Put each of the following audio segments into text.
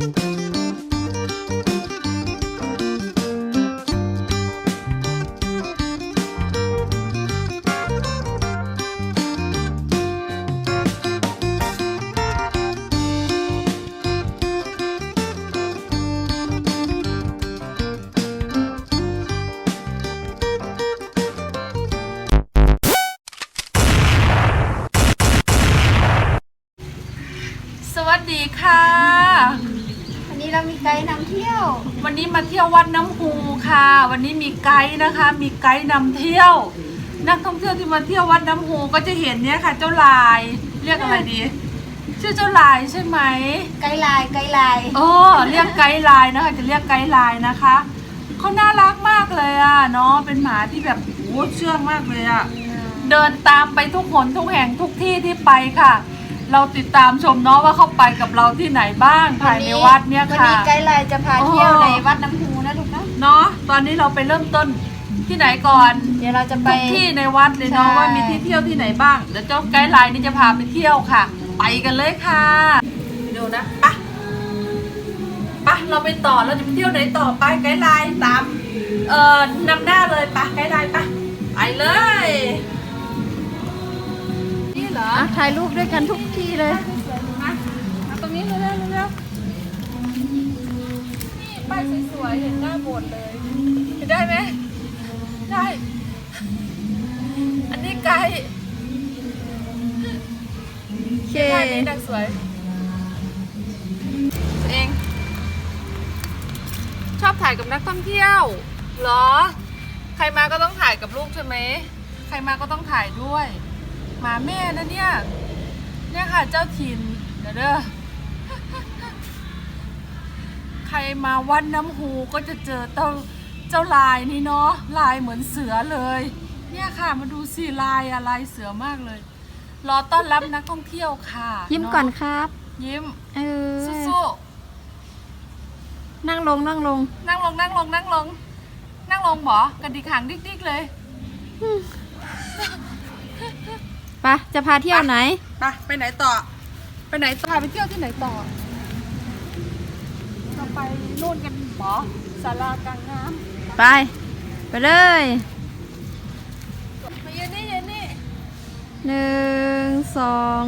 ส มีไกด์นำเที่ยว วันนี้มาเที่ยววัดน้ำฮูค่ะ วันนี้มีไกด์นะคะ มีไกด์นำเที่ยว นักท่องเที่ยวที่มาเที่ยววัดน้ำฮูก็จะเห็นเนี่ยค่ะ เจ้าลาย เรียกอะไรดี ชื่อเจ้าลายใช่ไหม ไกด์ไลน์ไกด์ไลน์โอ้เรียกไกด์ไลน์นะคะ จะเรียกไกด์ไลน์นะคะเขาน่ารักมากเลยอะเนาะเป็นหมาที่แบบโอ้เชื่องมากเลยอะเดินตามไปทุกหนทุกแห่งทุกที่ที่ไปค่ะ เราติดตามชมเนาะว่าเขาไปกับเราที่ไหนบ้างภายในวัดเนี่ยวันค่ะ นี้ไกด์ไลน์จะพาเที่ยวโอ้ในวัดน้ำพูนะลูกนะเนาะตอนนี้เราไปเริ่มต้นที่ไหนก่อน เดี๋ยวเราจะไป ทุกที่ในวัดเลยเนาะใช่ ว่ามีที่เที่ยวที่ไหนบ้างเดี๋ยวเจ้าไกด์ไลน์นี่จะพาไปเที่ยวค่ะ ไปกันเลยค่ะดูนะไปะปะเราไปต่อเราจะไปเที่ยวไหนต่อไปไกด์ไลน์ตามเอ่อนำหน้าเลยไปะไกด์ไลน์ไปะไปเลย ออะถ่ายรูปด้วยกันทุกที่เลยมามาตรงนี้เร็วๆเร็วๆนี่ป้ายสวยๆเห็นหน้าโบสถ์เลยเห็นได้ไหมได้ อันนี้ไกด์โอเคท่านี้ดักสวยตัวเอง ชอบถ่ายกับนักท่องเที่ยวเหรอ ใครมาก็ต้องถ่ายกับลูกใช่ไหม ใครมาก็ต้องถ่ายด้วย หมาแม่นะเนี่ย เนี่ยค่ะเจ้าถิ่นเดี๋ยวเด้อ ใครมาวัดน้ำฮูก็จะเจอเจ้าเจ้าลายนี่เนาะลายเหมือนเสือเลย เนี่ยค่ะมาดูสิลายอะลายเสือมากเลย รอต้อนรับนักท่องเที่ยวค่ะยิ้มก่อนเาะครับ ยิ้มเออสู้นั่งลงนั่งลงๆนั่งลงนั่งลง นั่งลงนั่งลงบอกระดิกหางดิกๆเลย ไปะจะพาเที่ยวไหน ไปไปไหนต่อ ไปไหนต่อไปเที่ยวที่ไหนต่อเราไปนู่นกันบอศาลากลางน้ำไป ไปเลยมาเย็นนี่เย็นนี่หนึ่งสอง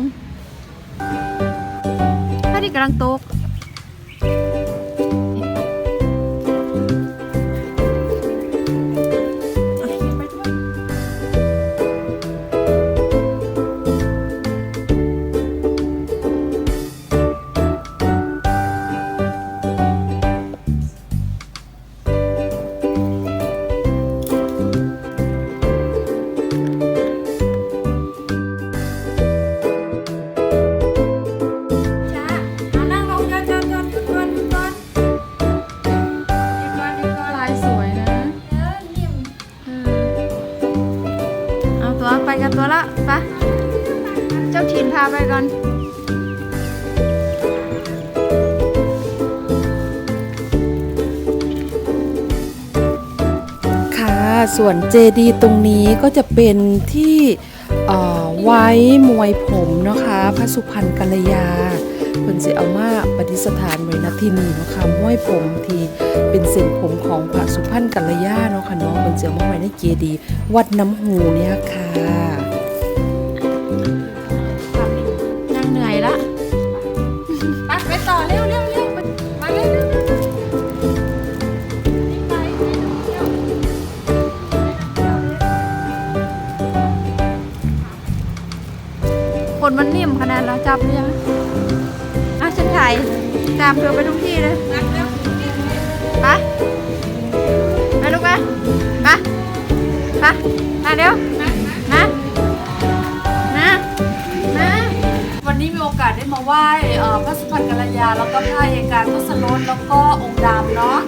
พระอาทิตย์กำลังตก เจ้าถิ่นพาไปก่อนค่ะส่วนเจดีย์ตรงนี้ก็จะเป็นที่ไว้มวยผมนะคะ พระสุพรรณกัลยาเพิ่นสิเอามาปฏิสถานไว้ณที่นี่นะคะมวยผมที่เป็นเส้นผมของพระสุพรรณกัลยาเนาะค่ะเนาะเพิ่นสิเอามาไว้ในเจดีย์วัดน้ำหูเนี่ยค่ะ คนมันนิ่มขนาดเราจับหรือยังอะฉันถ่ายตามเธอไปทุกที่เลยไปไปลูกไปไปไปมาเร็วนะนะนะวันนี้มีโอกาสได้มาไหว้พระสุพรรณกัลยา แล้วก็พระเอกาทศรสแล้วก็องค์ดำเนาะ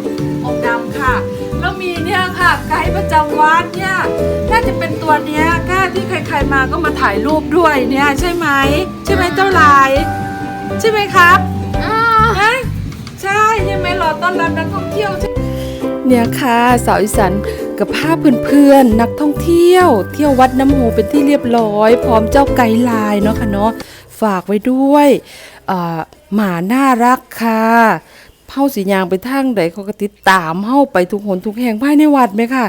องค์ดำค่ะ แล้วมีเนี่ยค่ะไกด์ประจำวัดเนี่ยน่าจะเป็นตัวเนี้ยก้า ที่ใคร ๆมาก็มาถ่ายรูปด้วยเนี่ยใช่ไหมใช่ไหมเจ้าลาย ใช่ไหมครับอ้าวฮะใช่ใช่ไหมรอต้อนรับนักท่องเที่ยวใช่เนี่ยค่ะสาวอีสานกับภาพเพื่อนๆนักท่องเที่ยว เที่ยววัดน้ำหูเป็นที่เรียบร้อย พร้อมเจ้าไกด์ไลน์เนาะค่ะเนาะฝากไว้ด้วยเอ่อหมาน่ารักค่ะ เฮาสิยางไปทางใดเขาก็ติดตามเฮาไปทุกหนทุกแห่งภายในวัดไหมค่ะ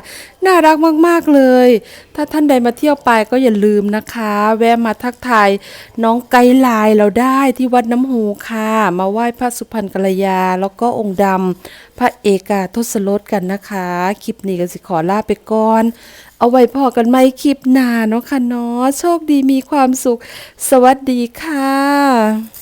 น่ารักมากๆเลย ถ้าท่านใดมาเที่ยวไปก็อย่าลืมนะคะ แวะมาทักทายน้องไกลน์เราได้ที่วัดน้ำหูค่ะ มาไหว้พระสุพรรณกัลยา แล้วก็องค์ดำพระเอกาทศรถกันนะคะ คลิปนี้ก็สิขอลาไปก่อน เอาไว้พอกันไหมคลิปหน้าเนาะค่ะเนาะโชคดีมีความสุข สวัสดีค่ะ